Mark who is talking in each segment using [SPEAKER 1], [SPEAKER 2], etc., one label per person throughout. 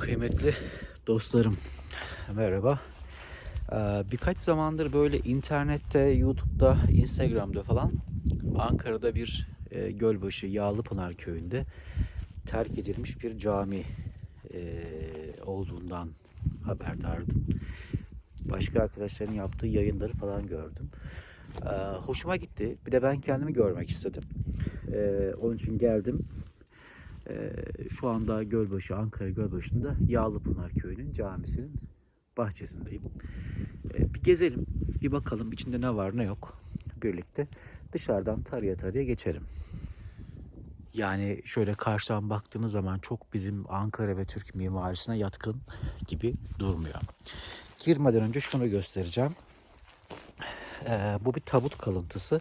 [SPEAKER 1] Kıymetli dostlarım, merhaba. Ee, Birkaç zamandır böyle internette, YouTube'da, Instagram'da falan Ankara'da bir e, Gölbaşı Yağlıpınar köyünde terk edilmiş bir cami e, olduğundan haberdardım. Başka arkadaşların yaptığı yayınları falan gördüm. Ee, Hoşuma gitti. Bir de ben kendimi görmek istedim. Ee, Onun için geldim. Ee, şu anda Gölbaşı, Ankara Gölbaşı'nda Yağlıpınar Köyü'nün camisinin bahçesindeyim. Ee, bir gezelim, bir bakalım içinde ne var ne yok birlikte. Dışarıdan taraya taraya geçelim. Yani şöyle karşıdan baktığınız zaman çok bizim Ankara ve Türk mimarisine yatkın gibi durmuyor. Girmeden önce şunu göstereceğim. Ee, bu bir tabut kalıntısı.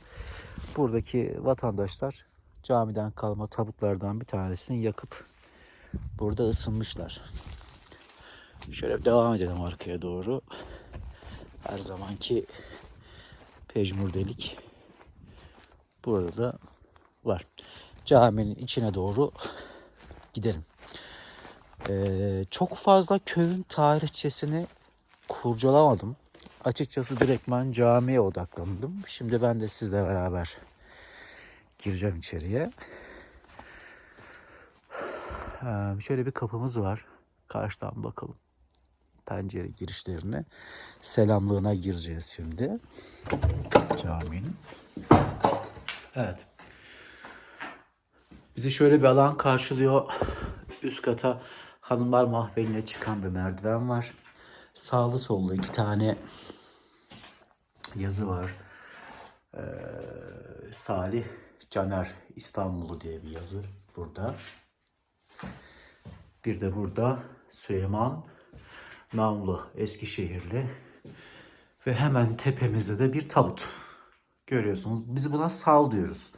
[SPEAKER 1] Buradaki vatandaşlar camiden kalma tabutlardan bir tanesini yakıp burada ısınmışlar. Şöyle devam edelim arkaya doğru. Her zamanki pejmurdelik burada da var. Caminin içine doğru gidelim. Ee, çok fazla köyün tarihçesini kurcalamadım. Açıkçası direktman camiye odaklandım. Şimdi ben de sizle beraber gireceğim içeriye. Ee, şöyle bir kapımız var. Karşıdan bakalım. Pencere girişlerine. Selamlığına gireceğiz şimdi. Caminin. Evet. Bizi şöyle bir alan karşılıyor. Üst kata hanımlar mahveline çıkan bir merdiven var. Sağlı sollu iki tane yazı var. Ee, Salih Caner İstanbul'u diye bir yazı burada. Bir de burada Süleyman Namlı Eskişehirli ve hemen tepemizde de bir tabut. Görüyorsunuz. Biz buna sal diyoruz.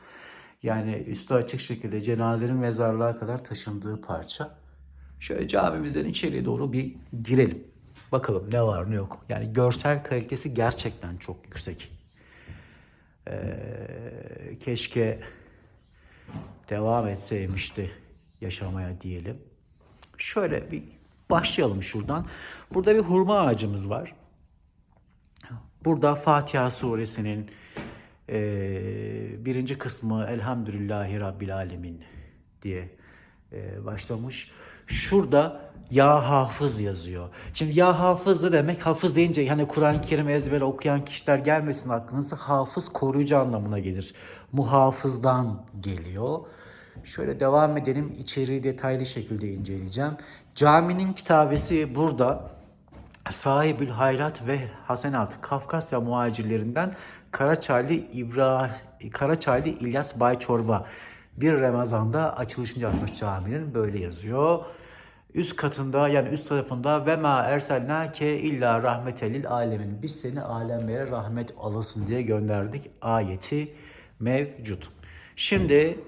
[SPEAKER 1] Yani üstü açık şekilde cenazenin mezarlığa kadar taşındığı parça. Şöyle camimizden içeriye doğru bir girelim. Bakalım ne var ne yok. Yani görsel kalitesi gerçekten çok yüksek. Ee, keşke devam etseymişti yaşamaya diyelim. Şöyle bir başlayalım şuradan. Burada bir hurma ağacımız var. Burada Fatiha suresinin e, birinci kısmı Elhamdülillahi Rabbil Alemin diye e, başlamış. Şurada ya hafız yazıyor. Şimdi ya hafız da demek hafız deyince hani Kur'an-ı Kerim ezbere okuyan kişiler gelmesin aklınıza hafız koruyucu anlamına gelir. Muhafızdan geliyor. Şöyle devam edelim. İçeriği detaylı şekilde inceleyeceğim. Caminin kitabesi burada. Sahibül Hayrat ve Hasenat Kafkasya muhacirlerinden Karaçaylı İbrahim Karaçaylı İlyas Bayçorba bir Ramazan'da açılışını yapmış caminin böyle yazıyor. Üst katında yani üst tarafında ve ma erselnake illa rahmetelil alemin. Biz seni alemlere rahmet alasın diye gönderdik ayeti mevcut. Şimdi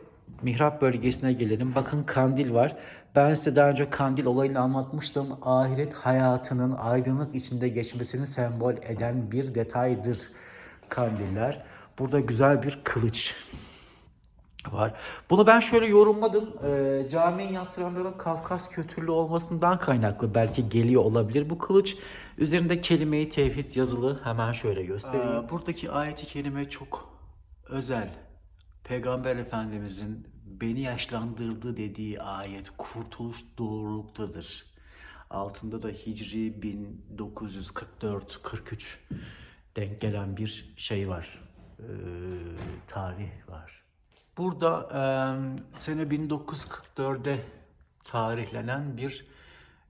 [SPEAKER 1] mihrap bölgesine gelelim. Bakın kandil var. Ben size daha önce kandil olayını anlatmıştım. Ahiret hayatının aydınlık içinde geçmesini sembol eden bir detaydır kandiller. Burada güzel bir kılıç var. Bunu ben şöyle yorumladım. Ee, camiyi yaptıranların Kafkas kültürlü olmasından kaynaklı belki geliyor olabilir bu kılıç. Üzerinde kelime-i tevhid yazılı. Hemen şöyle göstereyim. buradaki ayeti kelime çok özel. Peygamber Efendimizin beni yaşlandırdı dediği ayet kurtuluş doğruluktadır. Altında da Hicri 1944-43 denk gelen bir şey var. Ee, tarih var. Burada e, sene 1944'de tarihlenen bir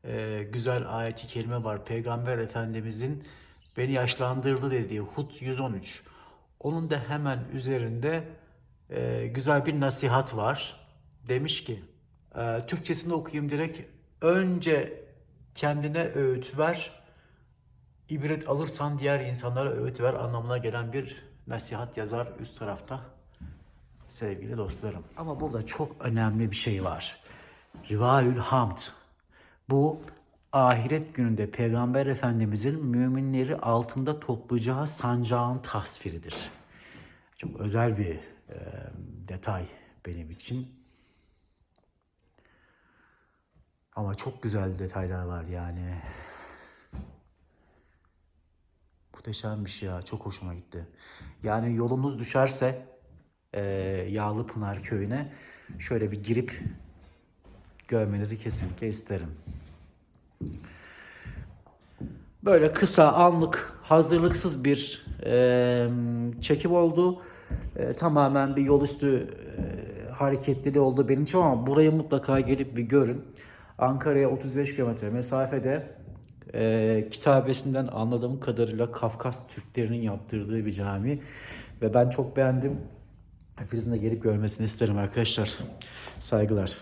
[SPEAKER 1] e, güzel ayeti kelime var. Peygamber Efendimizin beni yaşlandırdı dediği Hud 113. Onun da hemen üzerinde e, güzel bir nasihat var. Demiş ki, e, Türkçesini okuyayım direkt. Önce kendine öğüt ver, ibret alırsan diğer insanlara öğüt ver anlamına gelen bir nasihat yazar üst tarafta sevgili dostlarım. Ama burada çok önemli bir şey var. Rivaül Hamd. Bu ahiret gününde Peygamber Efendimizin müminleri altında toplayacağı sancağın tasviridir. Çok özel bir e, detay benim için. Ama çok güzel detaylar var yani. Muhteşemmiş ya. Çok hoşuma gitti. Yani yolunuz düşerse eee Yağlıpınar köyüne şöyle bir girip görmenizi kesinlikle isterim. Böyle kısa, anlık, hazırlıksız bir eee, çekim oldu. Eee, tamamen bir yol üstü eee, hareketliliği oldu benim için ama burayı mutlaka gelip bir görün. Ankara'ya 35 kilometre mesafede eee kitabesinden anladığım kadarıyla Kafkas Türklerinin yaptırdığı bir cami. Ve ben çok beğendim. Hepinizin gelip görmesini isterim arkadaşlar. Saygılar.